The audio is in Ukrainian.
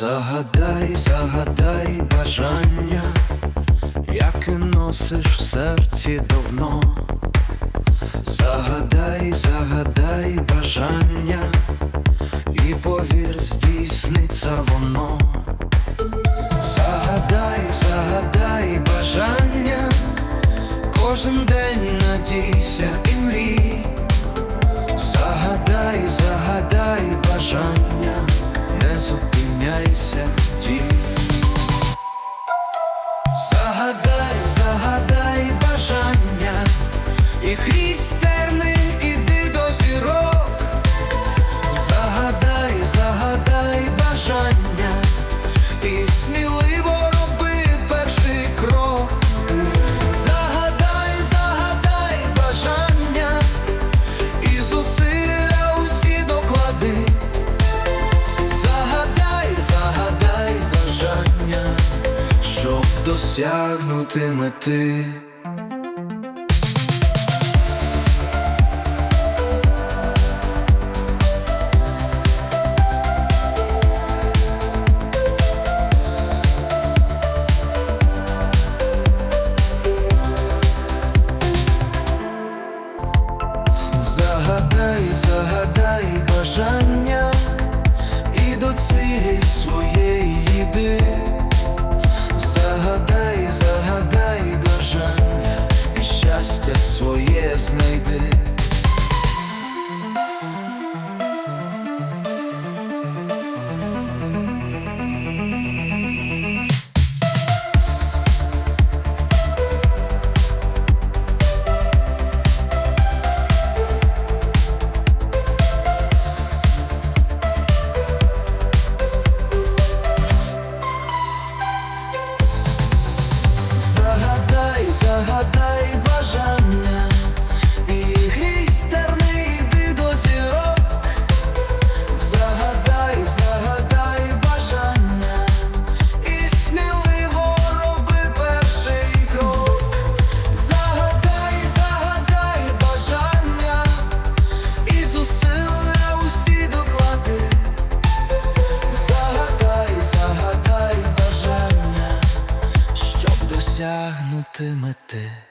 Загадай, загадай бажання, яке носиш в серці давно. Загадай, загадай бажання, і повір, здійсниться воно. Загадай, загадай бажання, кожен день надійся і мрій. Загадай, загадай Загадай, загадай бажання, і хвіст досягнути мети. Загадай, загадай бажання досягнути мети.